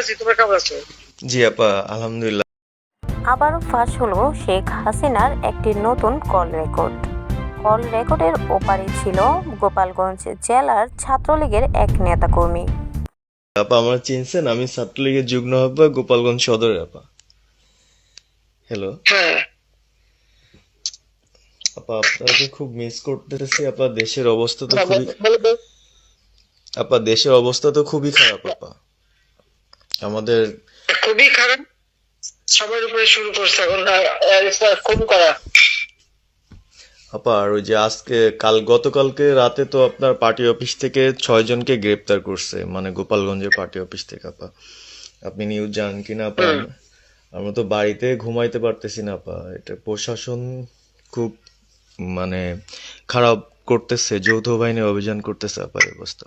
আছি তোমরা কেমন আছো? জি আপা আলহামদুলিল্লাহ। আবারও ফাঁস হলো শেখ হাসিনার একটি নতুন কল রেকর্ড। কল রেকর্ডের ওপারে ছিল গোপালগঞ্জ জেলার ছাত্রলীগের এক নেতাকর্মী। আপা আমার চিনছেন আমি ছাত্রলীগের যুগ্ম আপা গোপালগঞ্জ সদরের আপা। হ্যালো হ্যাঁ। আপা আপনাকে খুব মিস করতেছি আপা দেশের অবস্থা তো হ্যাঁ, খুবই। আপা দেশের অবস্থা তো খুবই খারাপ আপা। আমাদের খুবই খারাপ। সবার উপরে শুরু করছে এখন খুন করা আপা আর ওই যে আজকে কাল গতকালকে রাতে তো আপনার পার্টি অফিস থেকে ছয় জনকে গ্রেপ্তার করছে মানে গোপালগঞ্জের পার্টি অফিস থেকে আপা। আপনি নিউজ জানেন কিনা আপা? আমরা তো বাড়িতে ঘুমাইতে পারতেছি না আপা। এটা প্রশাসন খুব মানে খারাপ করতেছে যৌথ বাহিনী অভিযান করতেছে আপা এই অবস্থা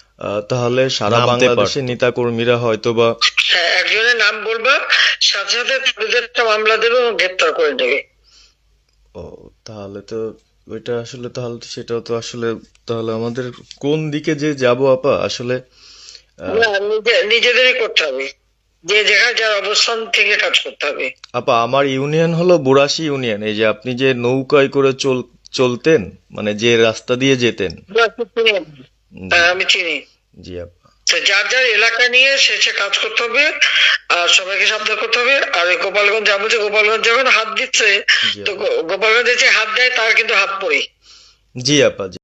তাহলে সারা নামতে বাংলাদেশের নেতা কর্মীরা হয়তো বা একজনের নাম বলবা সাথে সাথে তাদের একটা মামলা দেবে এবং গ্রেপ্তার করে নেবে ও তাহলে তো ওইটা আসলে তাহলে তো সেটাও তো আসলে তাহলে আমাদের কোন দিকে যে যাব আপা? আসলে নিজেদেরই করতে হবে। যে যেখানে যার অবস্থান থেকে কাজ করতে হবে। আপা আমার ইউনিয়ন হলো বুড়াশি ইউনিয়ন। এই যে আপনি যে নৌকায় করে চল চলতেন মানে যে রাস্তা দিয়ে যেতেন। আমি চিনি। জি আপা যার যার এলাকা নিয়ে সে সে কাজ করতে হবে আর সবাইকে সাবধান করতে হবে। আর গোপালগঞ্জ যা বলছে গোপালগঞ্জ যখন হাত দিচ্ছে তো গোপালগঞ্জে যে হাত দেয় তার কিন্তু হাত পড়ে জি আপা জি।